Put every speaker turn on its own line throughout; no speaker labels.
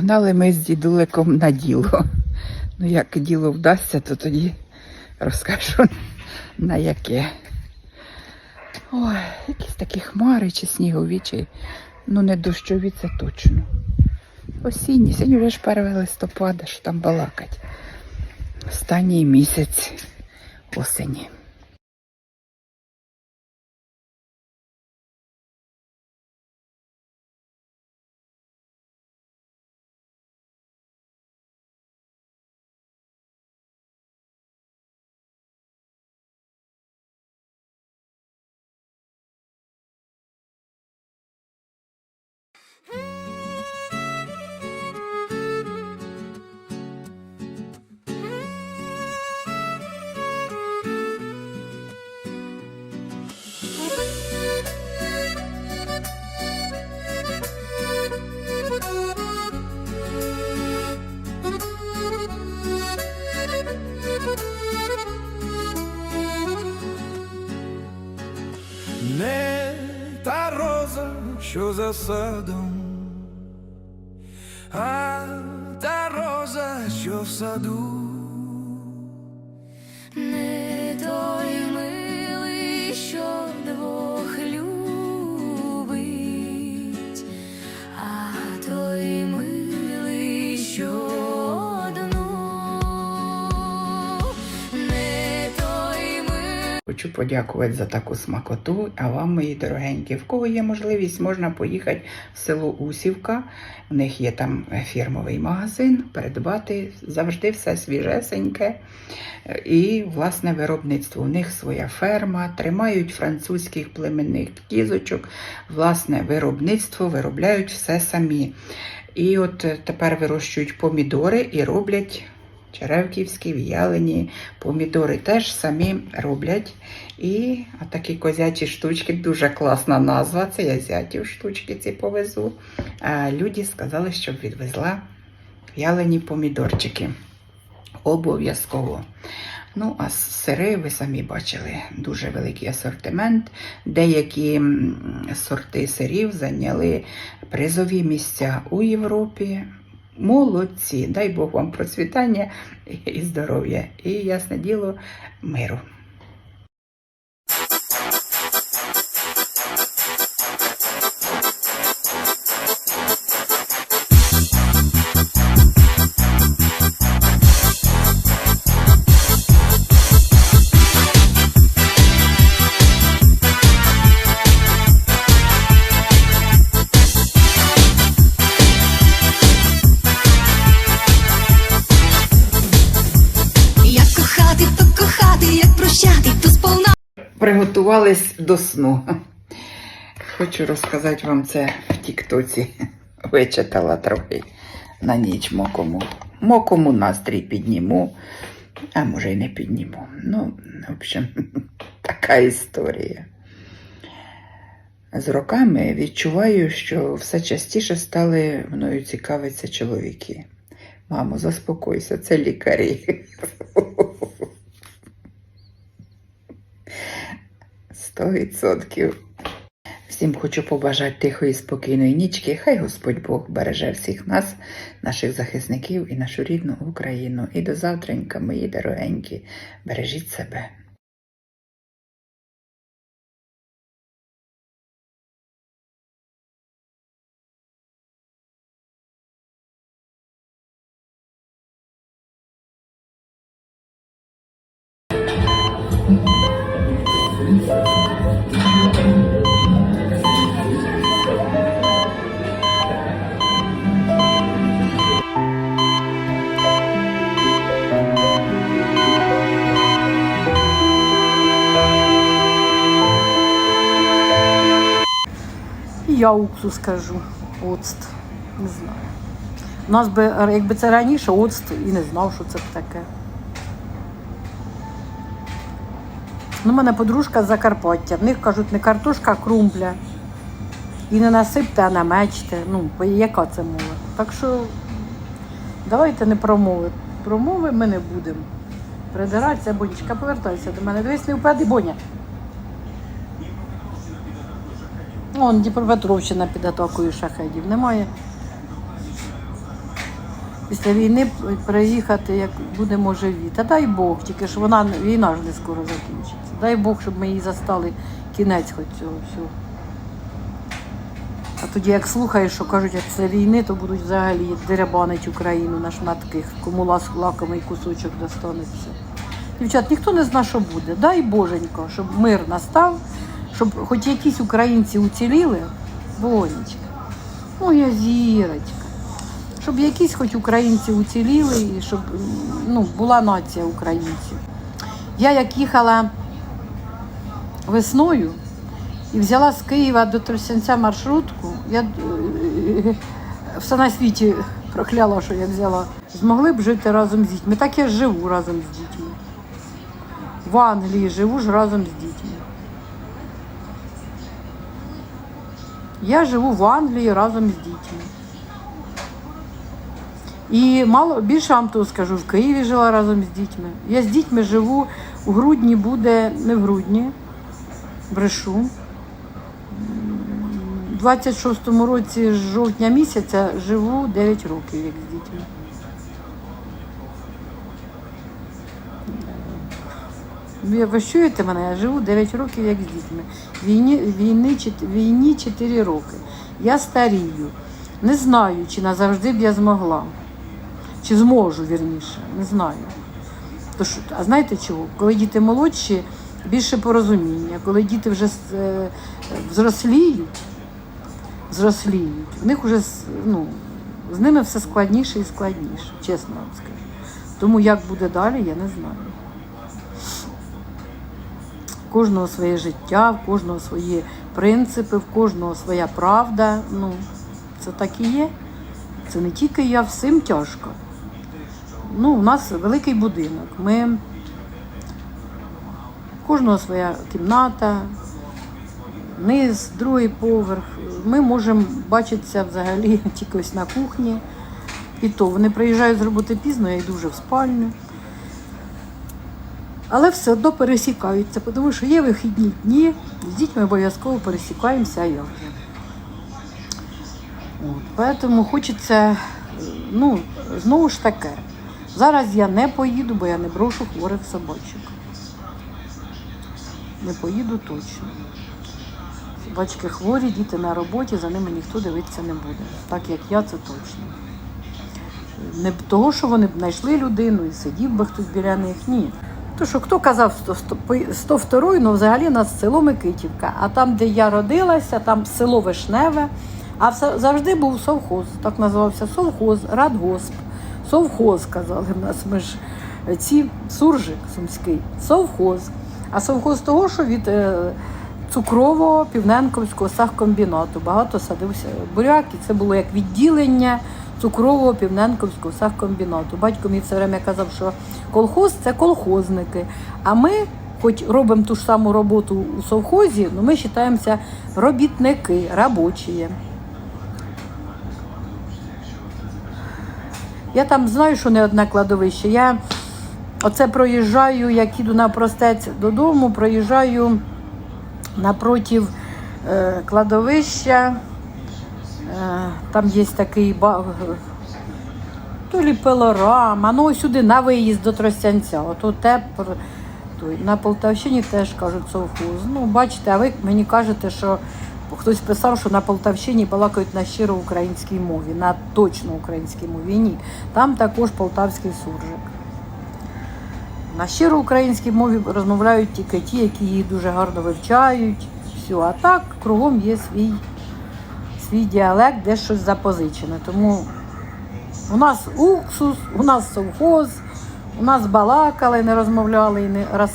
Погнали ми з дідуликом на діло. Ну, як діло вдасться, то тоді розкажу на яке. Ой, якісь такі хмари чи снігові, чи ну не дощові, це точно. Осінні, сьогодні вже ж 1 листопада, що там балакать. Останній місяць осені.
Роза, що за садом,
Хочу подякувати за таку смакоту. А вам, мої дорогенькі, в кого є можливість, можна поїхати в село Усівка. У них є там фірмовий магазин, придбати завжди все свіжесеньке. І власне виробництво. У них своя ферма, тримають французьких племенних кізочок, власне виробництво, виробляють все самі. І от тепер вирощують помідори і роблять черевківські, в'ялені помідори теж самі роблять. І такі козячі штучки, дуже класна назва. Це я зятів штучки ці повезу. А люди сказали, щоб відвезла в'ялені помідорчики. Обов'язково. Ну, а сири, ви самі бачили, дуже великий асортимент. Деякі сорти сирів зайняли призові місця у Європі. Молодці, дай Бог вам процвітання і здоров'я. І, ясне діло, миру. До сну. Хочу розказати вам це в Тіктоці. Вичитала трохи на ніч мокому. Мокому настрій підніму, а може й не підніму. Ну, в общем, така історія. З роками відчуваю, що все частіше стали мною цікавитися чоловіки. Мамо, заспокойся, це лікарі. Сто відсотків. Всім хочу побажати тихої, спокійної нічки. Хай Господь Бог береже всіх нас, наших захисників і нашу рідну Україну. І до завтранька, мої дорогенькі, бережіть себе.
Я уксус скажу. Оцт. Не знаю. У нас би, якби це раніше, оцт і не знав, що це таке. Ну, мене подружка з Закарпаття. В них кажуть, не картошка, а крумпля. І не насипте, а намечте. Ну, яка це мова? Так що давайте не про мови. Про мови ми не будемо. Придиратися, Бонечка, повертайся до мене. Дивись, не впади, Боня. Вон Дніпропетровщина під атакою шахедів. Немає. після війни переїхати, як будемо живі. Та дай Бог, тільки ж вона війна ж не скоро закінчиться. Дай Бог, щоб ми її застали кінець хоч цього всього. А тоді, як слухаєш, що кажуть, як це війни, то будуть взагалі деребанить Україну на шматки, кому лас- лакомий кусочок достанеться. Дівчат, ніхто не знає, що буде. Дай Боженько, щоб мир настав, щоб хоч якісь українці уціліли, Бонечка, моя зірочка, щоб якісь хоч українці уціліли і щоб ну, була нація українців. Я як їхала весною і взяла з Києва до Тростянця маршрутку, я е, все на світі прокляла, що я взяла. Змогли б жити разом з дітьми. Так я живу разом з дітьми. В Англії живу ж разом з дітьми. Я живу в Англії разом з дітьми. І мало більше вам того скажу, в Києві жила разом з дітьми. Я з дітьми живу у грудні буде, не в грудні, брешу. У 26-му році з жовтня місяця живу 9 років, як з дітьми. Ви, ви чуєте мене? Я живу 9 років як з дітьми. Війні, війни, війні 4 роки. Я старію. Не знаю, чи назавжди б я змогла. Чи зможу, вірніше, не знаю. Тож, а знаєте чого? Коли діти молодші, більше порозуміння. Коли діти вже е, взросліють, зросліють, в них вже ну, з ними все складніше і складніше, чесно вам скажу. Тому як буде далі, я не знаю. В кожного своє життя, в кожного свої принципи, в кожного своя правда. Ну, це так і є. Це не тільки я, всім тяжко. Ну, у нас великий будинок. Ми в кожного своя кімната, низ, другий поверх. Ми можемо бачитися взагалі тільки ось на кухні. І то вони приїжджають з роботи пізно, я йду вже в спальню. Але все одно пересікаються, тому що є вихідні дні, з дітьми обов'язково пересікаємося, а як же. От, тому хочеться, е, ну, знову ж таке. Зараз я не поїду, бо я не брошу хворих собачок. Не поїду точно. Собачки хворі, діти на роботі, за ними ніхто дивитися не буде. Так як я, це точно. Не того, що вони б знайшли людину і сидів би хтось біля них. Ні. То що хто казав 100, 102 ну взагалі нас село Микитівка. А там, де я родилася, там село Вишневе, а завжди був совхоз. Так називався совхоз, радгосп. Совхоз казали в нас. Ми ж ці суржик сумський, совхоз. А совхоз того, що від е, цукрового півненковського сахкомбінату багато садився буряк, і це було як відділення цукрового півненковського сахкомбінату. Батько мені все время казав, що колхоз це колхозники. А ми, хоч робимо ту ж саму роботу у совхозі, але ми вважаємося робітники, робочі. Я там знаю, що не одне кладовище. Я оце проїжджаю, як іду на простець додому, проїжджаю напротив е, кладовища. Е, там є такий то лі пилорама, ну сюди на виїзд до Тростянця. Ото тепер на Полтавщині теж кажуть совхоз. Ну, бачите, а ви мені кажете, що хтось писав, що на Полтавщині балакають на щиро українській мові, на точно українській мові. Ні. Там також полтавський суржик. На щиро українській мові розмовляють тільки ті, які її дуже гарно вивчають. Все. А так кругом є свій, свій діалект, де щось запозичене. Тому у нас уксус, у нас совхоз, у нас балакали, не розмовляли і не роз,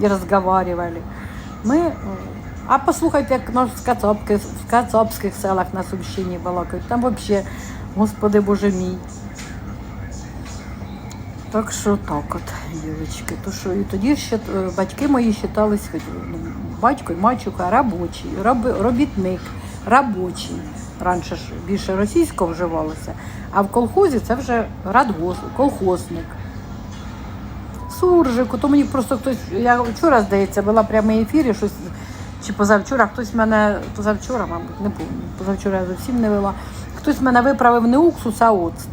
і розговарювали. Ми, а послухайте, як наш в, Кацапки, в Кацапських селах на Сумщині балакають. Там взагалі, господи Боже мій. Так що так от, дівчатки. То що і тоді ще е, батьки мої вважались, хоч, ну, батько і мачуха робочий, роб, робітник, робочий. Раніше ж більше російського вживалося, а в колхозі це вже радгос, колхозник. Суржику, то мені просто хтось, я вчора, здається, була прямий ефір, і щось, чи позавчора, хтось мене, позавчора, мабуть, не пам'ятаю, позавчора я зовсім не вела. Хтось мене виправив не уксус, а оцт.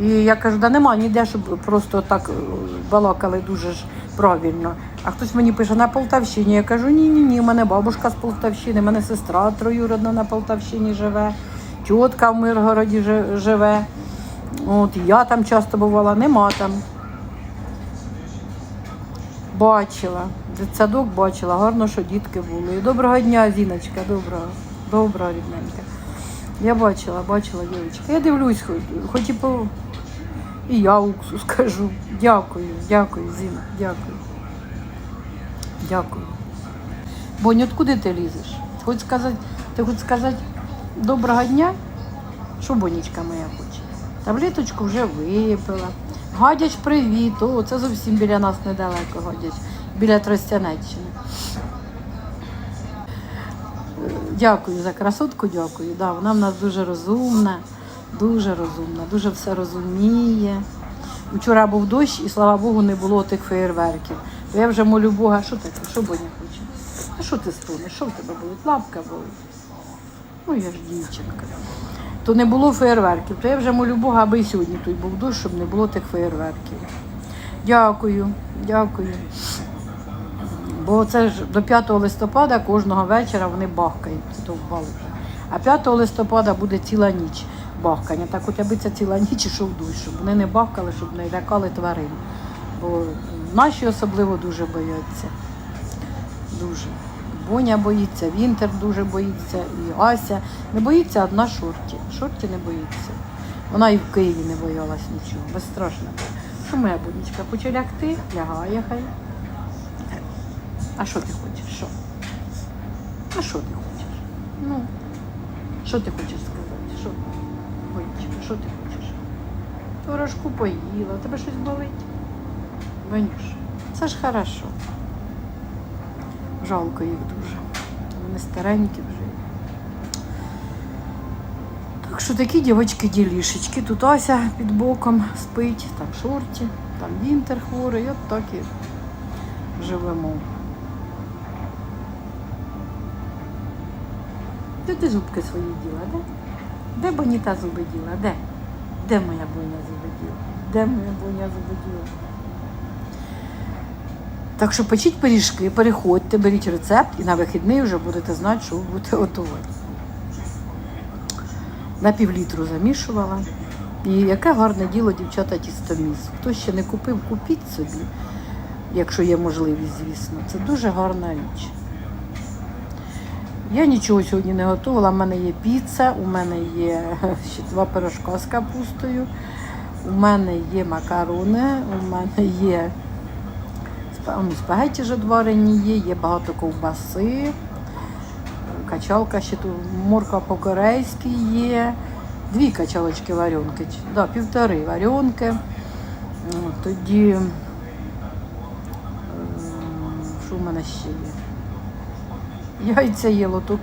І я кажу, да нема ніде, щоб просто так балакали дуже ж правильно. А хтось мені пише на Полтавщині. Я кажу, ні, ні, у мене бабушка з Полтавщини, мене сестра троюродна на Полтавщині живе, тітка в Миргороді живе. От я там часто бувала, нема там. Бачила. Дитсадок бачила, гарно, що дітки були. Доброго дня, Зіночка, доброго. Доброго, рідненька. Я бачила, бачила, дівчинка. Я дивлюсь, хоч, хоч і по. І я уксу скажу. Дякую, дякую, Зіна, дякую. Дякую. Бонь, откуди ти лізеш? Хоч сказати, ти хоч сказати доброго дня? Що Бонічка моя хоче? Таблеточку вже випила. Гадяч, привіт. О, це зовсім біля нас недалеко гадяч, біля Тростянеччини. Дякую за красотку, дякую. Да, вона в нас дуже розумна, дуже розумна, дуже все розуміє. Вчора був дощ і слава Богу, не було тих феєрверків. Я вже молю Бога, що таке, що Боня хоче? А що ти стонеш? Що в тебе болить? Лапка болить. Ну, я ж дівчинка. То не було феєрверків. То я вже молю Бога, аби і сьогодні тут був дощ, щоб не було тих феєрверків. Дякую, дякую. Бо це ж до 5 листопада кожного вечора вони бахкають. А 5 листопада буде ціла ніч бахкання. Так от аби ця ціла ніч ішов дощ, щоб вони не бахкали, щоб не лякали тварин. Бо наші особливо дуже бояться. Дуже. Боня боїться, Вінтер дуже боїться, і Ася. Не боїться одна Шорті. Шорті не боїться. Вона і в Києві не боялась нічого. Безстрашна. Що моя буднічка? Хоче лягти? Лягає хай. А що ти хочеш? Що? А що ти хочеш? Ну, що ти хочеш сказати? Що? Бонечка, що ти хочеш? Творожку поїла, тебе щось болить? Бонюш, це ж хорошо. Жалко їх дуже. Вони старенькі вже. Так що такі дівочки ділішечки. Тут Ася під боком спить, там шорті, там Вінтер хворий, от так і живемо. Де ти зубки свої діла, де? Де Боніта зуби діла? Де? Де моя боня зуби діла? Де моя боня зуби діла? Так що печіть пиріжки, переходьте, беріть рецепт і на вихідний вже будете знати, що ви будете готувати. На півлітру замішувала. І яке гарне діло, дівчата, тістоміс. Хто ще не купив, купіть собі, якщо є можливість, звісно. Це дуже гарна річ. Я нічого сьогодні не готувала. У мене є піца, у мене є ще два пирожка з капустою, у мене є макарони, у мене є ну, спагетті вже варені є, є багато ковбаси, качалка ще тут, морква по-корейськи є, дві качалочки варенки, да, півтори варенки. Тоді, що в мене ще є? Яйця є, лоток,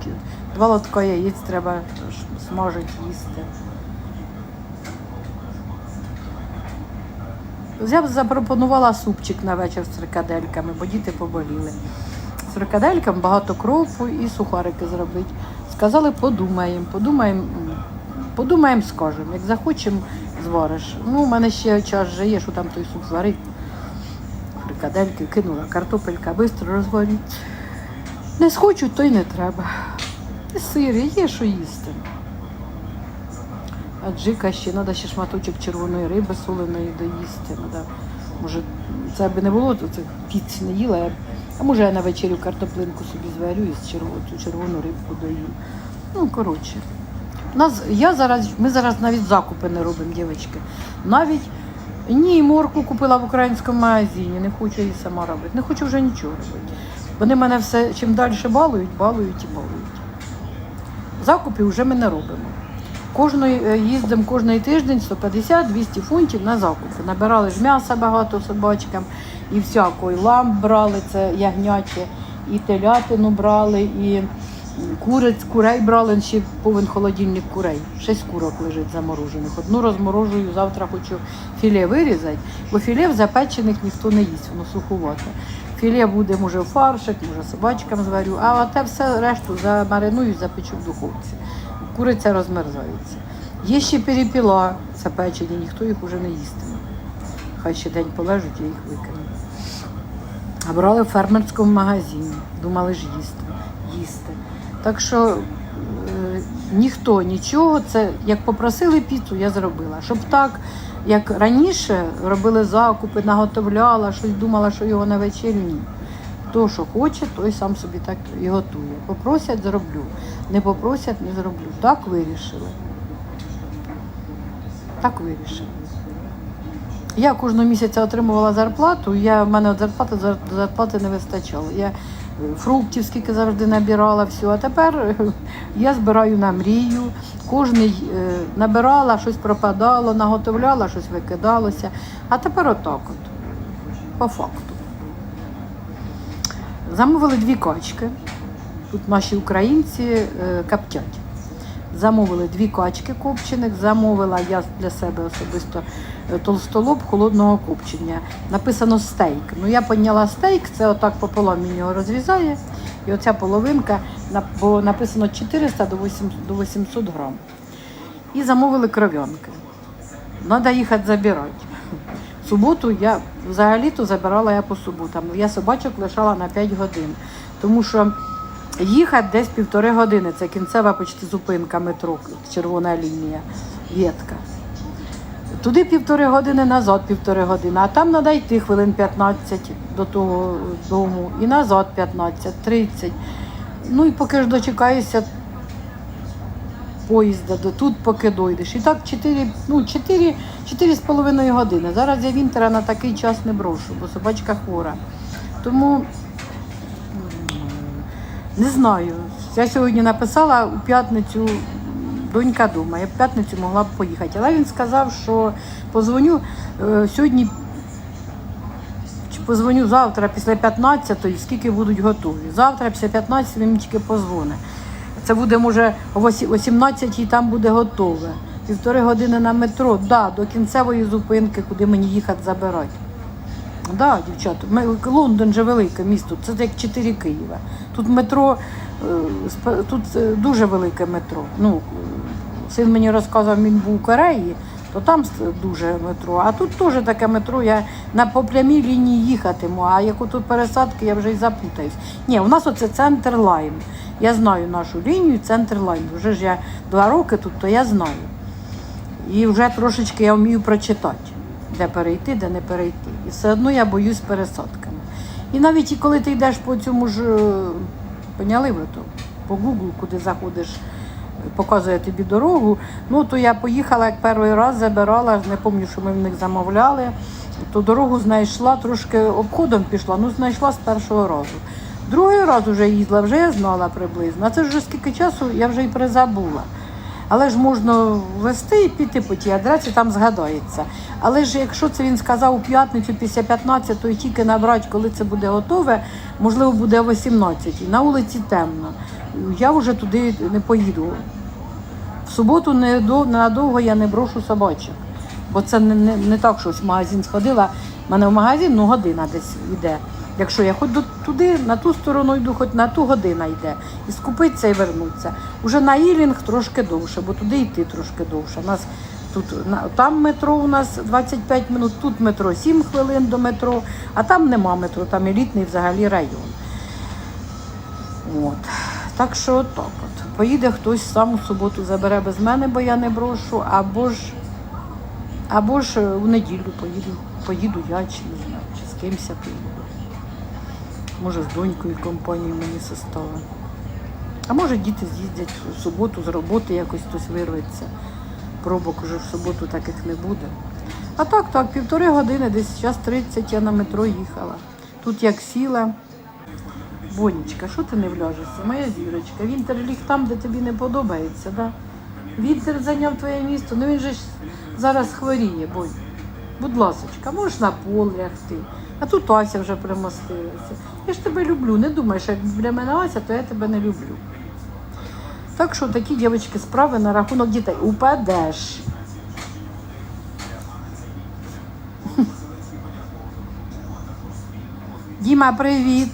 два лотка яєць треба смажити, їсти. Я б запропонувала супчик на вечір з фрикадельками, бо діти поболіли. З фрикадельками багато кропу і сухарики зробити. Сказали, подумаємо, подумаємо, подумаємо, скажемо. Як захочемо, звариш. Ну, у мене ще час же є, що там той суп зварить. Фрикадельки кинула, картопелька швидко розварить. Не схочуть, то й не треба. І сир, і є що їсти. А джика ще, треба ще шматочок червоної риби соленої доїсти. Надо, може, це би не було, то це піц не їла. А може я на вечерю картоплинку собі зварю і з червону, цю червону рибку доїм. Ну, коротше. Нас, я зараз, ми зараз навіть закупи не робимо, дівчатки. Навіть ні, морку купила в українському магазині, не хочу її сама робити. Не хочу вже нічого робити. Вони мене все чим далі балують, балують і балують. Закупи вже ми не робимо. Кожної е, їздимо кожний тиждень 150-200 фунтів на закупи. Набирали ж м'яса багато собачкам і всякої. Ламп брали, це ягняття, і телятину брали, і куриць, курей брали, ще повен холодильник курей. Шість курок лежить заморожених. Одну розморожую, завтра хочу філе вирізати, бо філе в запечених ніхто не їсть, воно суховате. Філе буде, може, в фаршик, може, собачкам зварю, а те все решту замариную, запечу в духовці. Куриця розмерзається. Є ще перепіла запечені, ніхто їх уже не їстиме. Хай ще день полежать, я їх викину. А брали в фермерському магазині. Думали ж їсти. їсти. Так що е, ніхто нічого, це як попросили піцу, я зробила. Щоб так, як раніше робили закупи, наготовляла, щось думала, що його на вечерю ні. Хто що хоче, той сам собі так і готує. Попросять, зроблю. Не попросять, не зроблю. Так вирішили. Так вирішили. Я кожного місяця отримувала зарплату, я, в мене від зарплати зарплати не вистачало. Я фруктів скільки завжди набирала, все. А тепер я збираю на мрію. Кожний е, набирала, щось пропадало, наготовляла, щось викидалося. А тепер отак от, по факту. Замовили дві качки. Тут наші українці е, коптять. Замовили дві качки копчених, замовила я для себе особисто толстолоб холодного копчення. Написано стейк. Ну я підняла стейк, це отак пополам він його розрізає. І оця половинка, бо написано 400 до 800 до 800 грам. І замовили кров'янки. Треба їхати забирати. Суботу я взагалі-то забирала я по суботам. Я собачок лишала на 5 годин. Тому що їхати десь півтори години. Це кінцева почти зупинка метро, червона лінія, ветка. Туди півтори години, назад півтори години, а там треба йти хвилин 15 до того дому, і назад 15, 30. Ну і поки ж дочекаєшся поїзда, до тут поки дойдеш. І так 4, ну, 4, 4 з половиною години. Зараз я Вінтера на такий час не брошу, бо собачка хвора. Тому не знаю. Я сьогодні написала у п'ятницю. Донька дома, я в п'ятницю могла б поїхати. Але він сказав, що позвоню е, сьогодні чи позвоню завтра після 15-ї, скільки будуть готові. Завтра після 15 він тільки позвонить. Це буде, може, о 18-й там буде готове. Півтори години на метро, да, до кінцевої зупинки, куди мені їхати забирати. Да, дівчата, ми- Лондон же велике місто, це як 4 Києва. Тут метро, е, тут е, дуже велике метро. Ну, син мені розказував, він був у Кореї, то там дуже метро. А тут теж таке метро, я на по прямій лінії їхатиму, а як тут пересадки, я вже й запутаюсь. Ні, у нас оце центр лайн. Я знаю нашу лінію, центр лайн. Вже ж я два роки тут, то я знаю. І вже трошечки я вмію прочитати, де перейти, де не перейти. І все одно я боюсь пересадками. І навіть коли ти йдеш по цьому ж, е, поняли ви то, по Google, куди заходиш, показує тобі дорогу. Ну то я поїхала як перший раз, забирала, не пам'ятаю, що ми в них замовляли. То дорогу знайшла, трошки обходом пішла, ну знайшла з першого разу. Другий раз вже їздила, вже я знала приблизно. А це вже скільки часу я вже й призабула. Але ж можна ввести і піти по тій адресі, там згадається. Але ж якщо це він сказав у п'ятницю після 15-ї тільки набрати, коли це буде готове, можливо, буде о 18-й. На вулиці темно. Я вже туди не поїду. В суботу не надовго я не брошу собачок. Бо це не, не, не так, що в магазин сходила. У мене в магазин ну, година десь йде. Якщо я хоч до туди, на ту сторону йду, хоч на ту година йде. І скупитися і вернуться. Уже на Ілінг трошки довше, бо туди йти трошки довше. У нас тут там метро у нас 25 минут, тут метро 7 хвилин до метро, а там нема метро, там елітний взагалі район. От. Так що отак от. Поїде хтось сам у суботу забере без мене, бо я не брошу, або ж, або ж е, у неділю поїду, поїду я, чи не знаю, чи з кимось поїду. Може, з донькою компанію мені составить. А може діти з'їздять в суботу з роботи, якось хтось вирветься. Пробок уже в суботу таких не буде. А так, так, півтори години, десь час 30 я на метро їхала. Тут як сіла. Бонечка, що ти не вляжешся? Моя зірочка. Вінтер ліг там, де тобі не подобається, да? Вінтер зайняв твоє місто, ну він же ж зараз хворіє, Бонь. Будь ласочка, можеш на пол лягти. А тут Ася вже примостилася. Я ж тебе люблю. Не думай, що як для мене Ася, то я тебе не люблю. Так що такі дівчатки справи на рахунок дітей. Упадеш. Діма, привіт.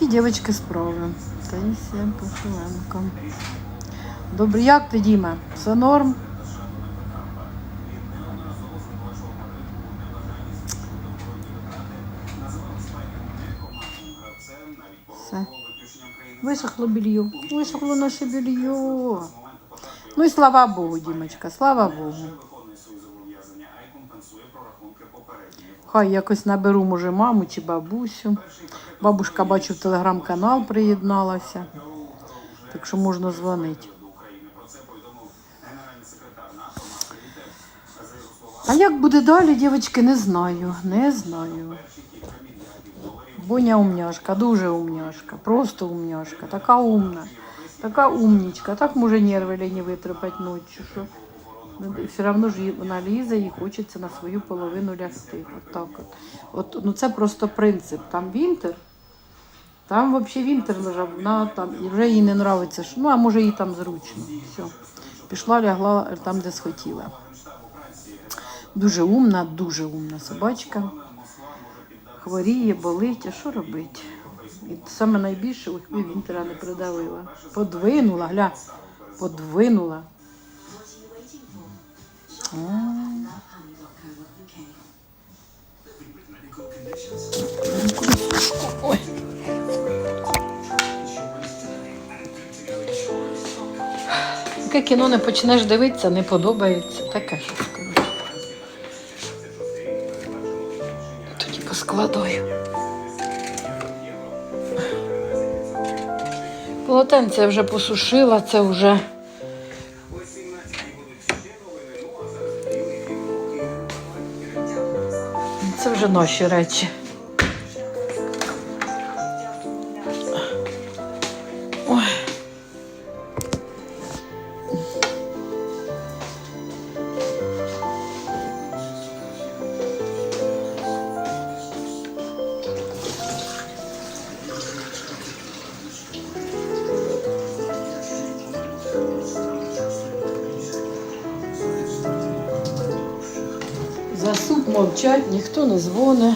Які дівчатки справи? Таїсія Пошеленко. Добре, як ти, Діма? Все норм? Все. Висохло белье. Висохло наше белье. Ну і слава Богу, Дімочка, слава Богу. Хай якось наберу, може, маму чи бабусю. Бабушка, бачу, в телеграм-канал приєдналася. Так що можна дзвонити. А як буде далі, дівчатки, не знаю. Не знаю. Боня умняшка, дуже умняшка, просто умняшка, така умна, така умнічка. Так може нерви не витрапати ночі, що все одно ж вона лізе і хочеться на свою половину лягти. От так от. От, ну це просто принцип. Там вінтер, там взагалі вінтер лежав, вона там, і вже їй не подобається, ну а може їй там зручно. Все. Пішла, лягла там, де схотіла. Дуже умна, дуже умна собачка хворіє, болить, а що робити? І саме найбільше Вінтера не придавила. Подвинула, гля, подвинула. Ой. Таке кіно не почнеш дивитися, не подобається. Таке що скажу. Тоді поскладаю. Полотенце я вже посушила, це вже. Це вже наші речі. ніхто не дзвонить.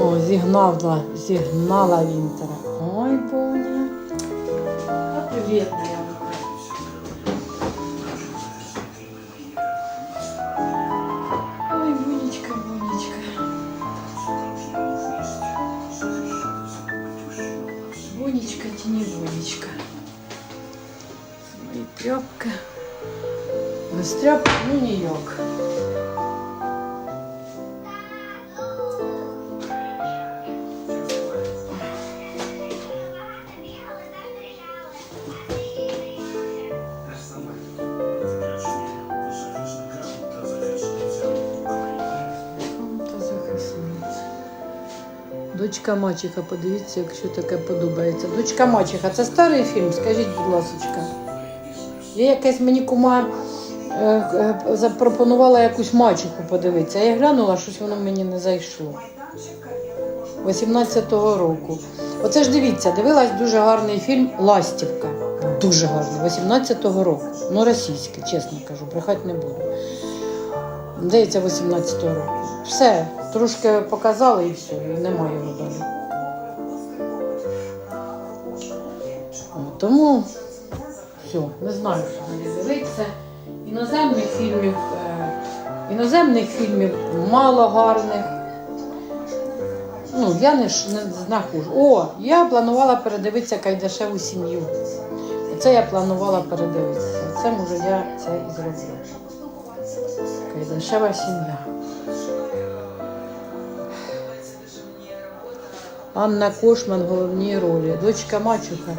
О, зігнала, зігнала Вінтера. Ой, Боня. А привіт, моя рука. Ой, Бонечка, Бонечка. Бонечка, тяни, Бонечка. Смотри, тряпка. Без тряпки, ну ніяк. Дочка Мачеха, подивіться, якщо таке подобається. Дочка Мачеха, це старий фільм, скажіть, будь ласка. Я якась мені кума е, е, запропонувала якусь мачеху подивитися. А я глянула, щось воно мені не зайшло. 18-го року. Оце ж дивіться, дивилась дуже гарний фільм Ластівка. Дуже гарний, 18-го року. Ну, російський, чесно кажу, брехати не буду. Здається, 18-го року. Все, трошки показали і все, і немає його далі. Тому все, не знаю, що мені дивитися. Іноземних фільмів, е, іноземних фільмів мало гарних. Ну, я не, не знаходжу. О, я планувала передивитися Кайдашеву сім'ю. Це я планувала передивитися. Це може я це і зроблю. Кайдашева сім'я. Анна Кошман в головній ролі. Дочка Мачуха.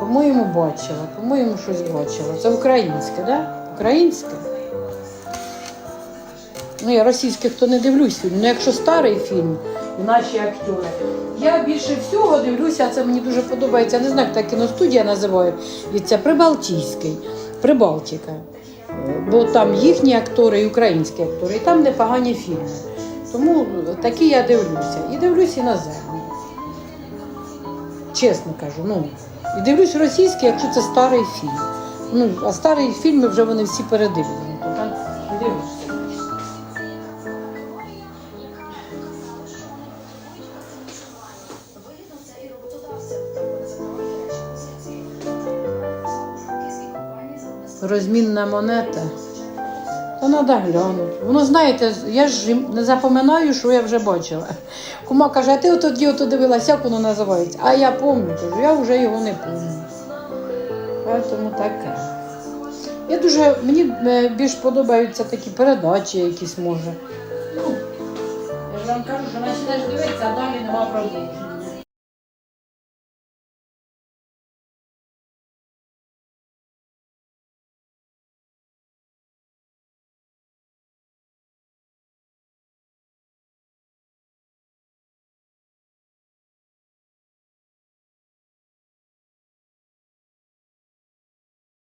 По-моєму, бачила. По-моєму, щось бачила. Це українське? Да? Українське? Ну, я російських то не дивлюсь фільм. Ну, якщо старий фільм, наші актори. Я більше всього дивлюся, це мені дуже подобається. Я Не знаю, як та кіностудія називає. І це Прибалтійський, Прибалтика. Е, Бо там їхні актори і українські актори, і там непогані фільми. Тому такі я дивлюся. І дивлюсь землю. Чесно кажу, ну. І дивлюсь російський, якщо це старий фільм. Ну, а старі фільми вже вони всі передивлені. То там. Розмінна монета. Треба глянути. Воно, знаєте, я ж не запоминаю, що я вже бачила. Кума каже, а ти от тоді ото дивилася, як воно називається. А я пам'ятаю, я вже його не пам'ятаю. Тому таке. Я дуже, мені е, більш подобаються такі передачі якісь може. Ну, я ж вам кажу, що почнеш дивитися, а далі нема продовження.